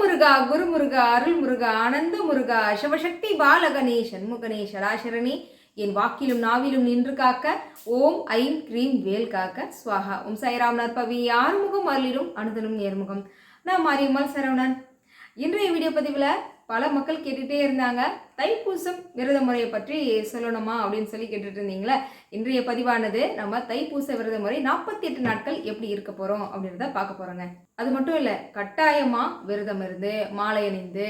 முருகா குரு முருகா அருள் முருகா ஆனந்த முருகா சிவசக்தி பாலகணே சண்முகனே சராசரனே என் வாக்கிலும் நாவிலும் நின்று காக்க ஓம் I'm cream வேல் காக்க ஸ்வாஹா ஓம் சாய்ராம் நற்பவி ஆறுமுகம் அருளிலும் அனுதனும் நேர்முகம். நான் மாரியம்மாள் சரவணன். இன்றைய வீடியோ பதிவில் பல மக்கள் கேட்டுகிட்டே இருந்தாங்க. தைப்பூசம் விரத முறையை பற்றி சொல்லணுமா அப்படின்னு சொல்லி கேட்டுட்டு இருந்தீங்களே இன்றைய பதிவானது நம்ம தைப்பூச விரத முறை நாற்பத்தி எட்டு நாட்கள் எப்படி இருக்க போகிறோம் அப்படின்றத பார்க்க போகிறோங்க அது மட்டும் இல்லை கட்டாயமாக விரதம் இருந்து மாலை அணிந்து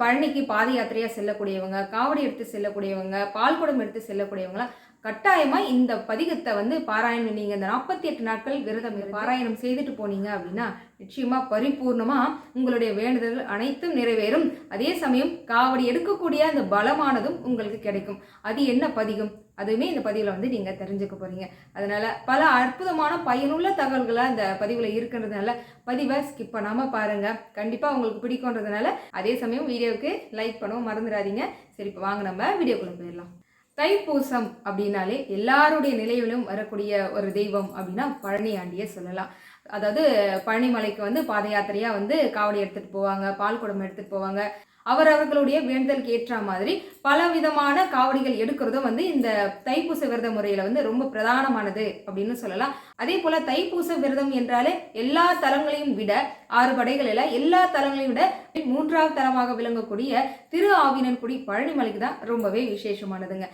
பழனிக்கு பாத யாத்திரையாக செல்லக்கூடியவங்க காவடி எடுத்து செல்லக்கூடியவங்க பால்குடம் எடுத்து செல்லக்கூடியவங்களாம் கட்டாயமாக இந்த பதிகத்தை வந்து பாராயணம் நீங்கள் இந்த நாற்பத்தி எட்டு நாட்கள் விரதம் பாராயணம் செய்துட்டு போனீங்க அப்படின்னா நிச்சயமாக பரிபூர்ணமாக உங்களுடைய வேண்டுதல்கள் அனைத்தும் நிறைவேறும். அதே சமயம் காவடி எடுக்கக்கூடிய அந்த பலமானதும் உங்களுக்கு கிடைக்கும். அது என்ன பதிகம்? அதுவுமே இந்த பதிவில் வந்து நீங்கள் தெரிஞ்சுக்க போகிறீங்க அதனால் பல அற்புதமான பயனுள்ள தகவல்களை அந்த பதிவில் இருக்கிறதுனால பதிவை ஸ்கிப் பண்ணாமல் பாருங்கள் கண்டிப்பாக உங்களுக்கு பிடிக்கும்ன்றதுனால அதே சமயம் வீடியோவுக்கு லைக் பண்ணவும் மறந்துடாதீங்க. சரி இப்போ வாங்க நம்ம வீடியோக்குள்ளே போயிடலாம். தைப்பூசம் அப்படின்னாலே எல்லாருடைய நிலையிலும் வரக்கூடிய ஒரு தெய்வம் அப்படின்னா பழனி ஆண்டியை சொல்லலாம். அதாவது பழனிமலைக்கு வந்து பாத யாத்திரையாக வந்து காவடி எடுத்துகிட்டு போவாங்க பால் குடம் எடுத்துகிட்டு போவாங்க. அவர் அவர்களுடைய வேண்டுதலுக்கு ஏற்ற மாதிரி பல விதமான காவடிகள் எடுக்கிறதும் வந்து இந்த தைப்பூச விரத முறையில் வந்து ரொம்ப பிரதானமானது அப்படின்னு சொல்லலாம். அதே போல் தைப்பூச விரதம் என்றாலே எல்லா தலங்களையும் விட ஆறு படைகளில் எல்லா தலங்களையும் விட மூன்றாவது தலமாக விளங்கக்கூடிய திரு ஆவினன்குடி பழனிமலைக்கு தான் ரொம்பவே விசேஷமானதுங்க.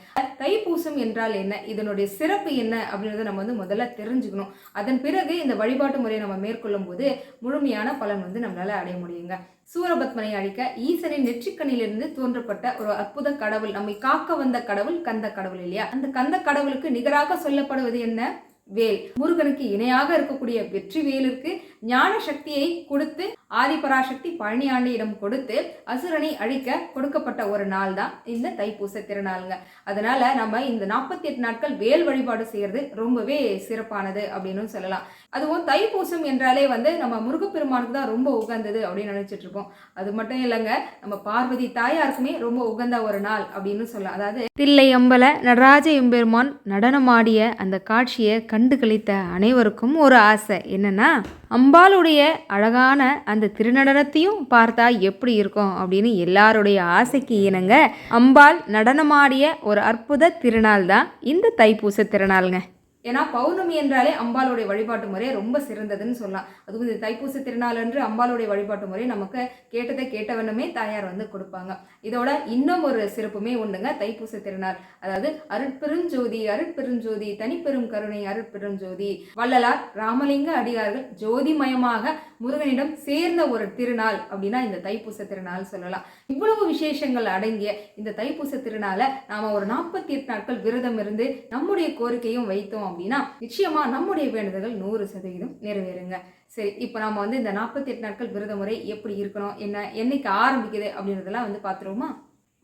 தைப்பூசம் என்றால் என்ன? இதனுடைய சிறப்பு என்ன அப்படின்றத நம்ம வந்து முதல்ல தெரிஞ்சுக்கணும். அதன் பிறகு இந்த வழிபாட்டு முறையை நம்ம மேற்கொள்ளும் போது முழுமையான பலன் வந்து நம்மளால அடைய முடியுங்க. சூரபத்மனை அழிக்க ஈசனின் நெற்றிக்கண்ணிலிருந்து தோன்றப்பட்ட ஒரு அற்புத கடவுள் நம்மை காக்க வந்த கடவுள் கந்த கடவுள் இல்லையா? அந்த கந்த கடவுளுக்கு நிகராக சொல்லப்படுவது என்ன? வேல். முருகனுக்கு இணையாக இருக்கக்கூடிய வெற்றி வேலிற்கு ஞான சக்தியை கொடுத்து ஆதிபராசக்தி பழனி ஆண்டியிடம் கொடுத்து அசுரனை அழிக்க கொடுக்கப்பட்ட ஒரு நாள் தான் இந்த தைப்பூச திருநாளுங்க. அதனால நம்ம இந்த நாற்பத்தி எட்டு நாட்கள் வேல் வழிபாடு செய்யறது ரொம்பவே சிறப்பானது அப்படின்னு சொல்லலாம். அதுவும் தைப்பூசம் என்றாலே வந்து நம்ம முருகப்பெருமானுக்கு தான் ரொம்ப உகந்தது அப்படின்னு நினைச்சிட்டு இருக்கோம். அது மட்டும் இல்லைங்க நம்ம பார்வதி தாயாருக்குமே ரொம்ப உகந்த ஒரு நாள் அப்படின்னு சொல்லலாம். அதாவது தில்லை அம்பல நடராஜ எம்பெருமான் நடனமாடிய அந்த காட்சியை கண்டு கழித்த அனைவருக்கும் ஒரு ஆசை. என்னென்னா அம்பாளுடைய அழகான அந்த திருநடனத்தையும் பார்த்தா எப்படி இருக்கும் அப்படின்னு எல்லாருடைய ஆசைக்கு இணங்க அம்பாள் நடனமாடிய ஒரு அற்புத திருநாள் தான் இந்த தைப்பூச திருநாளுங்க. ஏன்னா பௌர்ணமி என்றாலே அம்பாளுடைய வழிபாட்டு முறை ரொம்ப சிறந்ததுன்னு சொல்லலாம். அதுவும் இந்த தைப்பூச திருநாளன்று அம்பாளுடைய வழிபாட்டு முறை நமக்கு கேட்டதை கேட்டவனுமே தாயார் வந்து கொடுப்பாங்க. இதோட இன்னும் ஒரு சிறப்புமே உண்டுங்க தைப்பூச திருநாள். அதாவது அருட்பெருஞ்சோதி அருட்பெருஞ்சோதி தனிப்பெரும் கருணை அருட்பெருஞ்சோதி. வள்ளலார் ராமலிங்க அடியார்கள் ஜோதிமயமாக முருகனிடம் சேர்ந்த ஒரு திருநாள் அப்படின்னா இந்த தைப்பூச திருநாள் சொல்லலாம். இவ்வளவு விசேஷங்கள் அடங்கிய இந்த தைப்பூச திருநாளை நாம ஒரு நாற்பத்தி எட்டு நாட்கள் விரதம் இருந்து நம்முடைய கோரிக்கையும் வைத்தோம் அப்படின்னா நிச்சயமா நம்முடைய வேண்டுதல்கள் நூறு சதவீதம் நிறைவேறுங்க. சரி இப்போ நம்ம வந்து இந்த நாற்பத்தி எட்டு நாட்கள் விரத முறை எப்படி இருக்கணும் என்ன என்னைக்கு ஆரம்பிக்குது அப்படின்றதெல்லாம் வந்து பார்த்துருவோமா?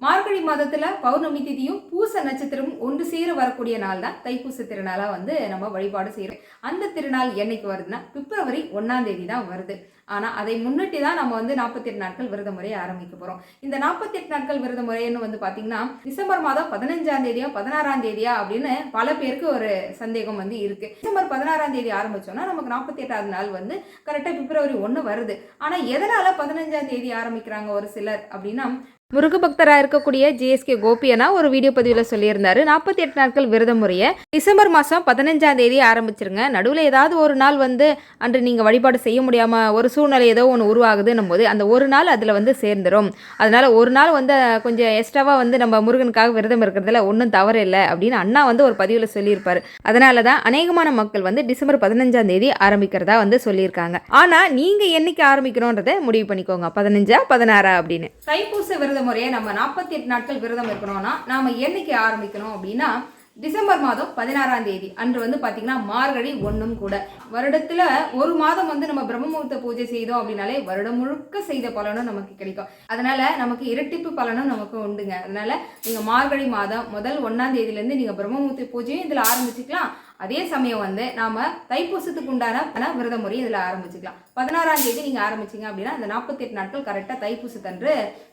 மார்கழி மாதத்தில் பௌர்ணமி திதியும் பூச நட்சத்திரமும் ஒன்று சேர வரக்கூடிய நாள் தான் தைப்பூச திருநாளாக வந்து நம்ம வழிபாடு செய்கிறோம் அந்த திருநாள் என்னைக்கு வருதுன்னா பிப்ரவரி ஒன்றாம் தேதி தான் வருது. ஆனால் அதை முன்னிட்டு தான் நம்ம வந்து நாற்பத்தெட்டு நாட்கள் விரத முறையை ஆரம்பிக்க போகிறோம் இந்த நாற்பத்தெட்டு நாட்கள் விரத முறைன்னு வந்து பார்த்தீங்கன்னா டிசம்பர் மாதம் பதினஞ்சாம் தேதியா பதினாறாம் தேதியா அப்படின்னு பல பேருக்கு ஒரு சந்தேகம் வந்து இருக்குது டிசம்பர் பதினாறாம் தேதி ஆரம்பித்தோன்னா நமக்கு நாற்பத்தெட்டாவது நாள் வந்து கரெக்டாக பிப்ரவரி ஒன்று வருது. ஆனால் எதனால் பதினஞ்சாம் தேதி ஆரம்பிக்கிறாங்க ஒரு சிலர் அப்படின்னா முருக பக்தராக இருக்கக்கூடிய ஜிஎஸ்கே கோபியனா ஒரு வீடியோ பதிவில் சொல்லியிருந்தாரு. நாற்பத்தி எட்டு நாட்கள் விரத முறையை டிசம்பர் மாதம் பதினஞ்சாம் தேதி ஆரம்பிச்சிருங்க. நடுவில் ஏதாவது ஒரு நாள் வந்து அன்று நீங்கள் வழிபாடு செய்ய முடியாமல் ஒரு சூழ்நிலை ஏதோ ஒன்று உருவாகுதுன்னும் போது அந்த ஒரு நாள் அதில் வந்து சேர்ந்துடும் அதனால் ஒரு நாள் வந்து கொஞ்சம் எக்ஸ்ட்ராவாக வந்து நம்ம முருகனுக்காக விரதம் இருக்கிறதுல ஒன்றும் தவறு இல்லை அப்படின்னு அண்ணா வந்து ஒரு பதிவில் சொல்லியிருப்பார். அதனால தான் அநேகமான மக்கள் வந்து டிசம்பர் பதினஞ்சாம் தேதி ஆரம்பிக்கிறதா வந்து சொல்லியிருக்காங்க. ஆனால் நீங்கள் என்னைக்கு ஆரம்பிக்கணுன்றதை முடிவு பண்ணிக்கோங்க. பதினஞ்சா பதினாறா அப்படின்னு. தைப்பூச விரத முறையை நம்ம நாற்பத்தி எட்டு நாட்கள் விரதம் இருக்கணும்னா நாம் என்னைக்கு ஆரம்பிக்கணும் அப்படின்னா டிசம்பர் மாதம் பதினாறாம் தேதி. அன்று வந்து பார்த்தீங்கன்னா மார்கழி ஒன்றும் கூட. வருடத்தில் ஒரு மாதம் வந்து நம்ம பிரம்மமுகூர்த்த பூஜை செய்தோம் அப்படின்னாலே வருடம் முழுக்க செய்த பலனும் நமக்கு கிடைக்கும். அதனால நமக்கு இரட்டிப்பு பலனும் நமக்கு உண்டுங்க. அதனால நீங்கள் மார்கழி மாதம் முதல் ஒன்றாம் தேதியிலேருந்து நீங்கள் பிரம்மமுகூர்த்த பூஜையும் இதில் ஆரம்பிச்சுக்கலாம். அதே சமயம் வந்து நாம தைப்பூசத்துக்கு உண்டான விரத முறை இதில் ஆரம்பிச்சுக்கலாம். பதினாறாம் தேதி நீங்கள் ஆரம்பிச்சீங்க அப்படின்னா அந்த நாற்பத்தெட்டு நாட்கள் கரெக்டாக தைப்பூசத்தன்று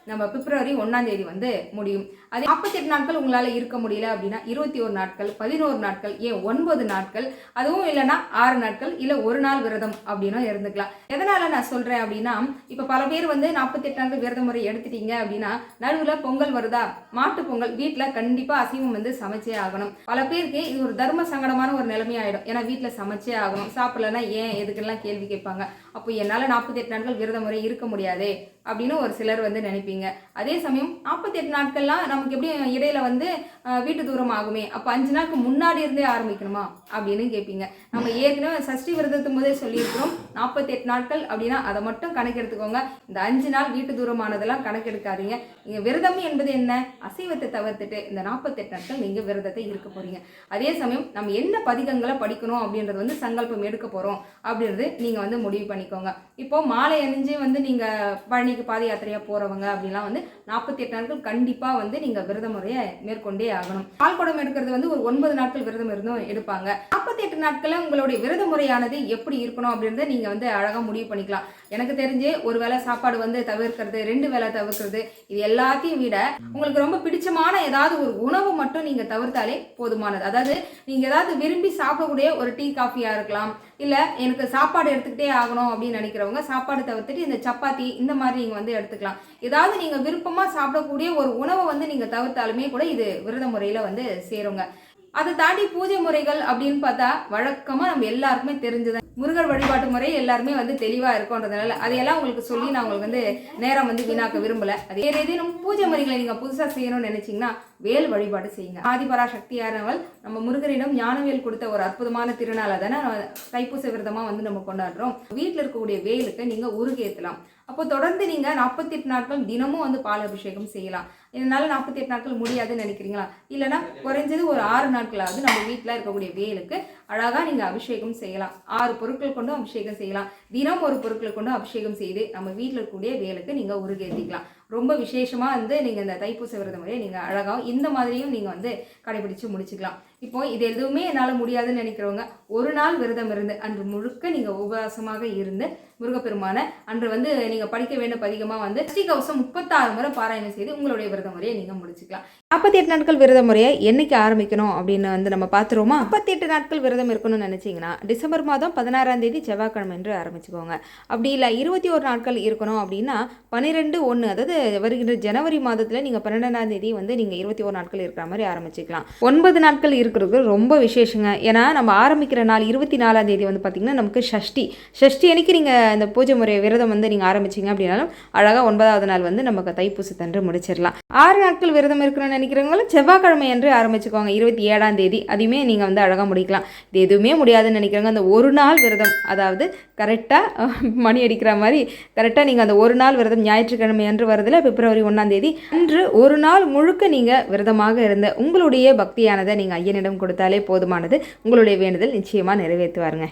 நம்ம பிப்ரவரி ஒன்றாம் தேதி வந்து முடியும். அது நாற்பத்தெட்டு நாட்கள் உங்களால் இருக்க முடியல அப்படின்னா இருபத்தி ஒரு நாட்கள் பதினோரு நாட்கள் ஏன் ஒன்பது நாட்கள் அதுவும் இல்லைன்னா ஆறு நாட்கள் இல்லை ஒரு நாள் விரதம் அப்படின்னும் இருந்துக்கலாம். எதனால் நான் சொல்கிறேன் அப்படின்னா இப்போ பல பேர் வந்து நாற்பத்தெட்டு நாட்கள் விரத முறை எடுத்துட்டீங்க அப்படின்னா நடுவில் பொங்கல் வருதா? மாட்டு பொங்கல் வீட்டில் கண்டிப்பாக அசைவம் வந்து சமைச்சே ஆகணும். பல பேருக்கு இது ஒரு தர்ம சங்கடமான ஒரு நிலைமையாயிடும். ஏன்னா வீட்டில் சமைச்சே ஆகணும். சாப்பிடலன்னா ஏன்? எதுக்கெல்லாம் கேள்வி கேட்பாங்க? அப்போ என்னால் நாற்பத்தெட்டு நாட்கள் விரத முறை இருக்க முடியாதே. அப்படின்னு ஒரு சிலர் வந்து நினைப்பீங்க. அதே சமயம் நாற்பத்தெட்டு நாட்கள்லாம் நமக்கு எப்படி இடையில வந்து வீட்டு தூரம் ஆகுமே அப்போ அஞ்சு நாளுக்கு முன்னாடி இருந்தே ஆரம்பிக்கணுமா? அப்படின்னு கேட்பீங்க நம்ம ஏற்கனவே சஷ்டி விரதத்தும் போதே சொல்லியிருக்கிறோம். நாற்பத்தெட்டு நாட்கள் அப்படின்னா அதை மட்டும் கணக்கெடுத்துக்கோங்க. இந்த அஞ்சு நாள் வீட்டு தூரமானதெல்லாம் கணக்கெடுக்காதீங்க. இங்கே விரதம் என்பது என்ன? அசைவத்தை தவிர்த்துட்டு இந்த நாற்பத்தெட்டு நாட்கள் நீங்கள் விரதத்தை இருக்க போறீங்க. அதே சமயம் நம்ம என்ன பதிகங்களை படிக்கணும் அப்படின்றது வந்து சங்கல்பம் எடுக்க போகிறோம் அப்படின்றது நீங்கள் வந்து முடிவு பண்ணிக்கோங்க. இப்போ மாலை அணிஞ்சு வந்து நீங்கள் அன்னைக்கு பாத யாத்திரையாக போகிறவங்க அப்படிலாம் வந்து நாற்பத்தி எட்டு நாட்கள் கண்டிப்பாக வந்து நீங்கள் விரத முறையை மேற்கொண்டே ஆகணும். பால் குடம் எடுக்கிறது வந்து ஒரு ஒன்பது நாட்கள் விரதம் இருந்தும் எடுப்பாங்க. நாற்பத்தி எட்டு நாட்களில் உங்களுடைய விரத முறையானது எப்படி இருக்கணும் அப்படின்றத நீங்கள் வந்து அழகாக முடிவு பண்ணிக்கலாம். எனக்கு தெரிஞ்சு ஒரு வேளை சாப்பாடு வந்து தவிர்க்கிறது ரெண்டு வேளை தவிர்க்கிறது இது எல்லாத்தையும் விட உங்களுக்கு ரொம்ப பிடிச்சமான ஏதாவது ஒரு உணவு மட்டும் நீங்கள் தவிர்த்தாலே போதுமானது. அதாவது நீங்கள் ஏதாவது விரும்பி சாப்பிடக்கூடிய ஒரு டீ காஃபியாக இருக்கலாம். இல்லை எனக்கு சாப்பாடு எடுத்துக்கிட்டே ஆகணும் அப்படின்னு நினைக்கிறவங்க சாப்பாடு தவிர்த்துட்டு இந்த சப்பாத்தி இந்த மாதிரி நீங்கள் வந்து எடுத்துக்கலாம். ஏதாவது நீங்கள் விருப்பமாக சாப்பிடக்கூடிய ஒரு உணவை வந்து நீங்கள் தவிர்த்தாலுமே கூட இது விரத முறையில் வந்து சேருங்க. அதை தாண்டி பூஜை முறைகள் அப்படின்னு பார்த்தா வழக்கமாக நம்ம எல்லாருக்குமே தெரிஞ்சது முருகர் வழிபாட்டு முறை எல்லாருமே வந்து தெளிவாக இருக்கும்ன்றதுனால அதையெல்லாம் உங்களுக்கு சொல்லி நான் உங்களுக்கு வந்து நேரம் வந்து வீணாக்க விரும்பலை. அது ஏதேனும் பூஜை முறைகளை நீங்கள் புதுசாக செய்யணும்னு நினச்சிங்கன்னா வேல் வழிபாடு செய்யுங்க. ஆதிபரா சக்தியானவள் நம்ம முருகரிடம் ஞானவேல் கொடுத்த ஒரு அற்புதமான திருநாளை தானே தைப்பூச விரதமாக வந்து நம்ம கொண்டாடுறோம். வீட்டில் இருக்கக்கூடிய வேலுக்கு நீங்கள் உருகேற்றலாம் அப்போ தொடர்ந்து நீங்கள் நாற்பத்தெட்டு நாட்கள் தினமும் வந்து பால் அபிஷேகம் செய்யலாம். என்னால் நாற்பத்தெட்டு நாட்கள் முடியாதுன்னு நினைக்கிறீங்களா? இல்லைன்னா குறைஞ்சது ஒரு ஆறு நாட்களாவது நம்ம வீட்டில் இருக்கக்கூடிய வேலுக்கு அழகாக நீங்கள் அபிஷேகம் செய்யலாம். ஆறு பொருட்கள் கொண்டும் அபிஷேகம் செய்யலாம். தினம் ஒரு பொருட்கள் கொண்டும் அபிஷேகம் செய்து நம்ம வீட்டில் இருக்கக்கூடிய வேலுக்கு நீங்கள் உருகேற்றிக்கலாம் ரொம்ப விசேஷமாக வந்து நீங்கள் இந்த தைப்பூச விரத முறையை நீங்கள் அழகாக இந்த மாதிரியும் நீங்கள் வந்து கடைபிடிச்சு முடிச்சுக்கலாம். இப்போ இது எதுவுமே என்னால் முடியாதுன்னு நினைக்கிறவங்க ஒரு நாள் விரதம் இருந்து அன்று முழுக்க நீங்கள் உபவாசமாக இருந்து முருகப்பெருமான அன்று வந்து நீங்கள் படிக்க வேண்டும் பதிகமாக வந்து ஸ்ரீ கவசம் முப்பத்தாறு முறை பாராயணம் செய்து உங்களுடைய விரத முறையை நீங்கள் முடிச்சுக்கலாம். நாற்பத்தி எட்டு நாட்கள் விரத முறையை என்னைக்கு ஆரம்பிக்கணும் அப்படின்னு வந்து நம்ம பார்த்துருவோமா? முப்பத்தி எட்டு நாட்கள் விரதம் இருக்கணும்னு நினச்சிங்கன்னா டிசம்பர் மாதம் பதினாறாம் தேதி செவ்வாய்க்கிழமை என்று ஆரம்பிச்சுக்கோங்க. அப்படி இல்லை இருபத்தி ஒரு நாட்கள் இருக்கணும் அப்படின்னா பன்னிரெண்டு ஒன்று அதாவது வருகின்ற ஜனவரி மாதத்தில் நீங்கள் பன்னெண்டாம் தேதி வந்து நீங்கள் இருபத்தி ஒரு நாட்கள் இருக்கிற மாதிரி ஆரம்பிச்சுக்கலாம். ஒன்பது நாட்கள் இருக்கிறது ரொம்ப விசேஷங்க. ஏன்னா நம்ம ஆரம்பிக்கிற நாள் இருபத்தி நாலாம் தேதி வந்து பார்த்திங்கன்னா நமக்கு ஷஷ்டி. ஷஷ்டி அன்னைக்கு நீங்கள் இந்த பூஜை முறை விரதம் வந்து நீங்கள் ஆரம்பிச்சிங்க அப்படின்னாலும் அழகாக ஒன்பதாவது நாள் வந்து நமக்கு தைப்பூசத்தன்று முடிச்சிடலாம். ஆறு நாட்கள் விரதம் இருக்கணும்னு நினைக்கிறவங்களும் செவ்வாய்க்கிழமை என்று ஆரம்பிச்சுக்கோங்க. இருபத்தி ஏழாம் தேதி. அதையுமே நீங்கள் வந்து அழகாக முடிக்கலாம். இது எதுவுமே முடியாதுன்னு நினைக்கிறவங்க அந்த ஒரு நாள் விரதம் அதாவது கரெக்டாக மணி அடிக்கிற மாதிரி கரெக்டாக நீங்கள் அந்த ஒரு நாள் விரதம் ஞாயிற்றுக்கிழமை அன்று வரதில் பிப்ரவரி ஒன்றாம் தேதி அன்று ஒரு நாள் முழுக்க நீங்கள் விரதமாக இருந்த உங்களுடைய பக்தியானதை நீங்கள் என்னிடம் கொடுத்தாலே போதுமானது. உங்களுடைய வேண்டுதல் நிச்சயமாக நிறைவேற்றுவாருங்க.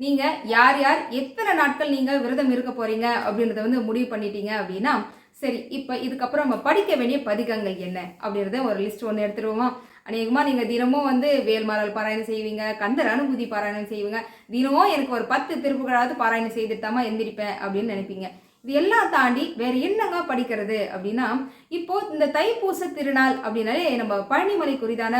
நீங்கள் யார் யார் எத்தனை நாட்கள் நீங்கள் விரதம் இருக்க போகிறீங்க அப்படின்றத வந்து முடிவு பண்ணிட்டீங்க அப்படின்னா சரி இப்போ இதுக்கப்புறம் நம்ம படிக்க வேண்டிய பதிகங்கள் என்ன அப்படின்றத ஒரு லிஸ்ட் ஒன்று எடுத்துருவோமா? அநேகமாக நீங்கள் தினமும் வந்து வேல்மாரல் பாராயணம் செய்வீங்க கந்தர் அனுபூதி பாராயணம் செய்வீங்க. தினமும் எனக்கு ஒரு பத்து திருப்புகளாவது பாராயணம் செய்துட்டாமா எந்திரிப்பேன் அப்படின்னு நினைப்பீங்க. இது எல்லாம் தாண்டி வேற என்னங்க படிக்கிறது அப்படின்னா இப்போ இந்த தைப்பூச திருநாள் அப்படின்னாலே நம்ம பழனிமலை குறிதான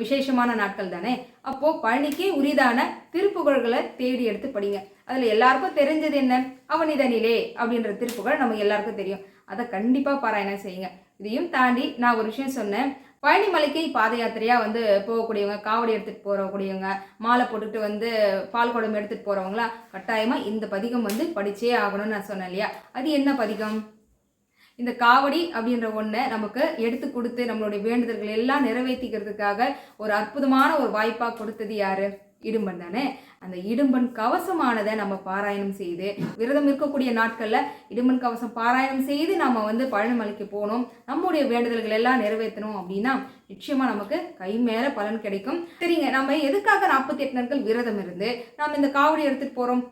விசேஷமான நாட்கள் தானே? அப்போ பழனிக்கே உரிதான திருப்புகழ்களை தேடி எடுத்து படிங்க. அதில் எல்லாருக்கும் தெரிஞ்சது என்ன? அவனிதனிலே அப்படின்ற திருப்புகழ் நமக்கு எல்லாருக்கும் தெரியும். அதை கண்டிப்பாக பாராயணம் செய்யுங்க. இதையும் தாண்டி நான் ஒரு விஷயம் சொன்னேன். பழனிமலைக்கு பாத யாத்திரையாக வந்து போகக்கூடியவங்க காவடி எடுத்துகிட்டு போகக்கூடியவங்க மாலை போட்டுட்டு வந்து பால் குடம் எடுத்துகிட்டு போகிறவங்களா கட்டாயமாக இந்த பதிகம் வந்து படித்தே ஆகணும்னு நான் சொன்னேன் இல்லையா? அது என்ன பதிகம்? இந்த காவடி அப்படின்ற ஒன்றை நமக்கு எடுத்து கொடுத்து நம்மளுடைய வேண்டுதல்கள் எல்லாம் நிறைவேற்றிக்கிறதுக்காக ஒரு அற்புதமான ஒரு வாய்ப்பாக கொடுத்தது யாரு? இடும்பன் தானே? அந்த இடும்பன் கவசமானதை நம்ம பாராயணம் செய்து விரதம் இருக்கக்கூடிய நாட்களில் இடும்பன் கவசம் பாராயணம் செய்து நம்ம வந்து பழனிமலைக்கு போகணும் நம்முடைய வேண்டுதல்கள் எல்லாம் நிறைவேற்றணும் அப்படின்னா நிச்சயமாக நமக்கு கை மேலே பலன் கிடைக்கும். சரிங்க நம்ம எதுக்காக நாற்பத்தி எட்டு நாட்கள் விரதம் இருந்து நம்ம இந்த காவடி எடுத்துகிட்டு போகிறோம்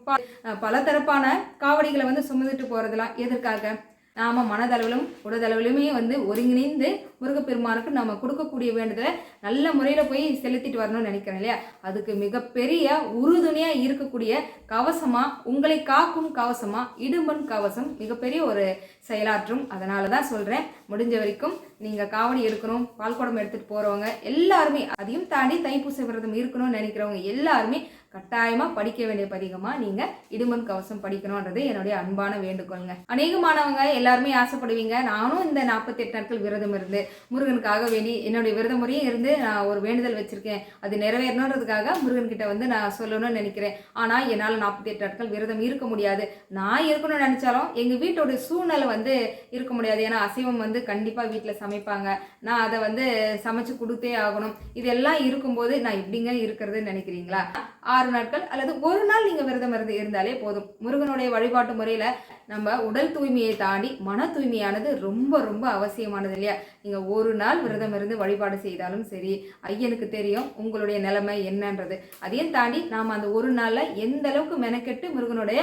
பல தரப்பான காவடிகளை வந்து சுமந்துட்டு போகிறதுலாம் எதற்காக? நாம் மனதளவிலும் உடதளவிலுமே வந்து ஒருங்கிணைந்து முருகப்பெருமானுக்கு நம்ம கொடுக்கக்கூடிய வேண்டுதலை நல்ல முறையில் போய் செலுத்திட்டு வரணும்னு நினைக்கிறேன் இல்லையா? அதுக்கு மிகப்பெரிய உறுதுணையாக இருக்கக்கூடிய கவசமாக உங்களை காக்கும் கவசமா இடும்பன் கவசம் மிகப்பெரிய ஒரு செயலாற்றும். அதனால தான் சொல்கிறேன் முடிஞ்ச வரைக்கும் நீங்கள் காவடி எடுக்கணும் பால்குடம் எடுத்துகிட்டு போகிறவங்க எல்லாருமே அதையும் தாண்டி தைப்பூச விரதம் இருக்கணும்னு நினைக்கிறவங்க எல்லாருமே கட்டாயமாக படிக்க வேண்டிய பதிகமாக நீங்கள் இடுமன் கவசம் படிக்கணுன்றது என்னுடைய அன்பான வேண்டுகோளுங்க. அநேகமானவங்க எல்லாருமே ஆசைப்படுவீங்க நானும் இந்த நாற்பத்தெட்டு நாட்கள் விரதம் இருந்து முருகனுக்காக வேண்டி என்னுடைய விரத முறையும் இருந்து நான் ஒரு வேண்டுதல் வச்சிருக்கேன். அது நிறைவேறணுன்றதுக்காக முருகன்கிட்ட வந்து நான் சொல்லணும்னு நினைக்கிறேன். ஆனால் என்னால் நாற்பத்தெட்டு நாட்கள் விரதம் இருக்க முடியாது. நான் இருக்கணும்னு நினச்சாலும் எங்கள் வீட்டோட சூழ்நிலை வந்து இருக்க முடியாது. ஏன்னா அசைவம் வந்து கண்டிப்பாக வீட்டில் சமைப்பாங்க. நான் அதை வந்து சமைச்சு கொடுத்தே ஆகணும். இதெல்லாம் இருக்கும்போது நான் இப்படிங்க இருக்கிறதுன்னு நினைக்கிறீங்களா? ஆறு நாட்கள் அல்லது ஒரு நாள் நீங்கள் விரதம் இருந்து இருந்தாலே போதும். முருகனுடைய வழிபாட்டு முறையில் நம்ம உடல் தூய்மையை தாண்டி மன தூய்மையானது ரொம்ப ரொம்ப அவசியமானது இல்லையா? நீங்கள் ஒரு நாள் விரதம் இருந்து வழிபாடு செய்தாலும் சரி ஐயனுக்கு தெரியும் உங்களுடைய நிலைமை என்னன்றது. அதையும் தாண்டி நாம் அந்த ஒரு நாளில் எந்த அளவுக்கு மெனக்கெட்டு முருகனுடைய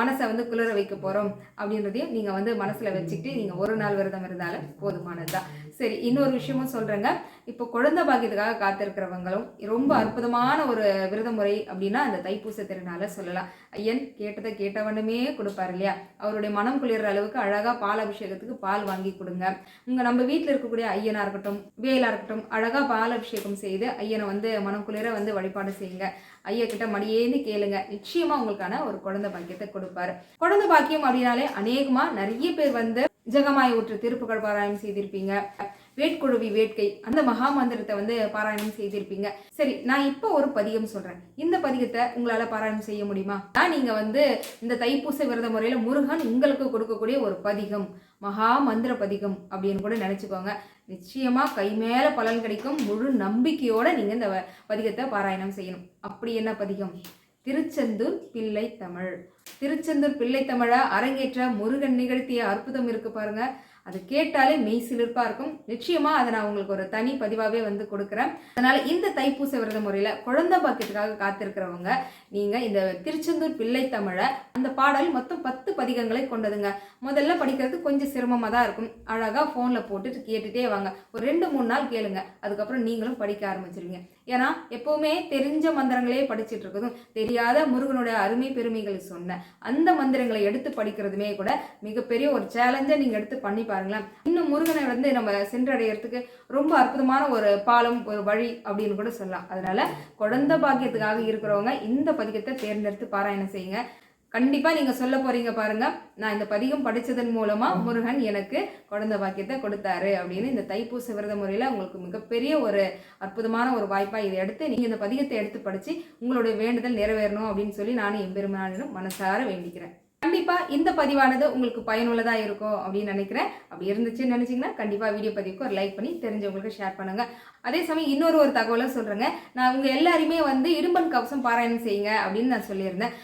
மனசை வந்து குளிர வைக்க போகிறோம் அப்படின்றதையும் நீங்கள் வந்து மனசில் வச்சுக்கிட்டு நீங்கள் ஒரு நாள் விரதம் இருந்தாலும் போதுமானது தான் சரி இன்னொரு விஷயமும் சொல்கிறேங்க இப்போ குழந்தை பாக்கியத்துக்காக காத்திருக்கிறவங்களும் ரொம்ப அற்புதமான ஒரு விரத முறை அப்படின்னா அந்த தைப்பூச திருநாள சொல்லலாம். ஐயன் கேட்டதை கேட்டவனுமே கொடுப்பார் இல்லையா? அவருடைய மனம் குளிர்ற அளவுக்கு அழகாக பால் அபிஷேகத்துக்கு பால் வாங்கி கொடுங்க. உங்கள் நம்ம வீட்டில் இருக்கக்கூடிய ஐயனாக இருக்கட்டும் வேலாக இருக்கட்டும் அழகாக பால் அபிஷேகம் செய்து ஐயனை வந்து மனம் குளிர வந்து வழிபாடு செய்யுங்க. ஐயா கிட்ட மடியேந்து கேளுங்க. நிச்சயமாக உங்களுக்கான ஒரு குழந்தை பாக்கியத்தை கொடுப்பாரு. குழந்தை பாக்கியம் அப்படின்னாலே அநேகமாக நிறைய பேர் வந்து ஜெகமாய் ஊற்று திருப்புகழ் பாராயணம் செய்திருப்பீங்க. வேட்குழுவி வேட்கை அந்த மகா மந்திரத்தை வந்து பாராயணம் செய்திருப்பீங்க. சரி நான் இப்போ ஒரு பதிகம் சொல்றேன். இந்த பதிகத்தை உங்களால பாராயணம் செய்ய முடியுமா? நான் நீங்க வந்து இந்த தைப்பூச விரத முறையில முருகன் உங்களுக்கு கொடுக்கக்கூடிய ஒரு பதிகம் மகா மந்திர பதிகம் அப்படின்னு கூட நினைச்சுக்கோங்க. நிச்சயமா கை மேல பலன் கிடைக்கும். முழு நம்பிக்கையோட நீங்க இந்த வ- பதிகத்தை பாராயணம் செய்யணும். அப்படி என்ன பதிகம்? திருச்செந்தூர் பிள்ளை தமிழ். திருச்செந்தூர் பிள்ளை தமிழை அரங்கேற்ற முருகன் நிகழ்த்திய அற்புதம் இருக்கு பாருங்க. அது கேட்டாலே மெய் சிலிர்ப்பாக இருக்கும். நிச்சயமாக அதை நான் உங்களுக்கு ஒரு தனி பதிவாகவே வந்து கொடுக்குறேன். அதனால் இந்த தைப்பூச விரத முறையில் குழந்தை பாக்கியத்துக்காக காத்திருக்கிறவங்க நீங்கள் இந்த திருச்செந்தூர் பிள்ளை தமிழை அந்த பாடல் மொத்தம் பத்து பதிகங்களை கொண்டதுங்க. முதல்ல படிக்கிறது கொஞ்சம் சிரமமாக தான் இருக்கும். அழகாக ஃபோனில் போட்டுட்டு கேட்டுகிட்டே வாங்க. ஒரு ரெண்டு மூணு நாள் கேளுங்க. அதுக்கப்புறம் நீங்களும் படிக்க ஆரம்பிச்சிருவீங்க. ஏன்னா எப்போவுமே தெரிஞ்ச மந்திரங்களே படிச்சுட்டு இருக்கதும் தெரியாத முருகனுடைய அருமை பெருமைகள் சொன்ன அந்த மந்திரங்களை எடுத்து படிக்கிறதுமே கூட மிகப்பெரிய ஒரு சேலஞ்சை நீங்கள் எடுத்து பண்ணி பாருங்களேன். இன்னும் முருகனை வந்து நம்ம சென்றடையறதுக்கு ரொம்ப அற்புதமான ஒரு பாலம் ஒரு வழி அப்படின்னு கூட சொல்லலாம். அதனால குழந்தை பாக்கியத்துக்காக இருக்கிறவங்க இந்த பதிகத்தை தேர்ந்தெடுத்து பாராயணம் செய்யுங்க. கண்டிப்பா நீங்க சொல்ல போறீங்க பாருங்க. நான் இந்த பதிகம் படிச்சதன் மூலமா முருகன் எனக்கு குழந்தை பாக்கியத்தை கொடுத்தாரு அப்படின்னு இந்த தைப்பூச விரத முறையில உங்களுக்கு மிகப்பெரிய ஒரு அற்புதமான ஒரு வாய்ப்பா இதை எடுத்து நீங்க இந்த பதிகத்தை எடுத்து படிச்சு உங்களுடைய வேண்டுதல் நிறைவேறணும் அப்படின்னு சொல்லி நானும் எம்பெருமானிடம் மனசார வேண்டிக்கிறேன். கண்டிப்பா இந்த பதிவானது உங்களுக்கு பயனுள்ளதா இருக்கும் அப்படின்னு நினைக்கிறேன். அப்படி இருந்துச்சுன்னு நினச்சிங்கன்னா கண்டிப்பா வீடியோ பதிவுக்கு ஒரு லைக் பண்ணி தெரிஞ்சவங்களுக்கு ஷேர் பண்ணுங்க. அதே சமயம் இன்னொரு ஒரு தகவலும் சொல்றேங்க. நான் உங்க எல்லாருமே வந்து இடும்பன் கவசம் பாராயணம் செய்யுங்க அப்படின்னு நான் சொல்லியிருந்தேன்.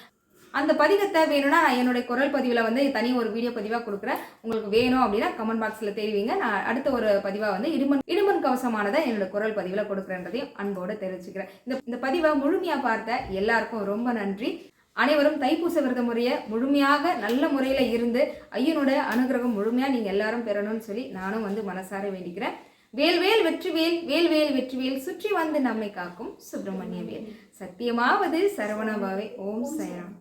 அந்த பதிகத்தை வேணும்னா நான் என்னுடைய குரல் பதிவில் வந்து தனி ஒரு வீடியோ பதிவாக கொடுக்குறேன். உங்களுக்கு வேணும் அப்படின்னா கமெண்ட் பாக்ஸில் தெரிவிங்க நான் அடுத்த ஒரு பதிவாக வந்து இடுமன் இடுமன் கவசமானதை என்னோட குரல் பதிவில் கொடுக்குறேன்றதையும் அன்போடு தெரிவிச்சுக்கிறேன். இந்த இந்த பதிவை முழுமையாக பார்த்த எல்லாருக்கும் ரொம்ப நன்றி. அனைவரும் தைப்பூச விரத முறையை முழுமையாக நல்ல முறையில் இருந்து ஐயனோட அனுகிரகம் முழுமையாக நீங்கள் எல்லாரும் பெறணும்னு சொல்லி நானும் வந்து மனசார வேண்டிக்கிறேன். வேல்வேல் வெற்றிவேல் வேல்வேல் வெற்றிவேல் சுற்றி வந்து நம்மை காக்கும் சுப்பிரமணிய வேல். சத்தியமாவது சரவணபாவே ஓம் சைராம்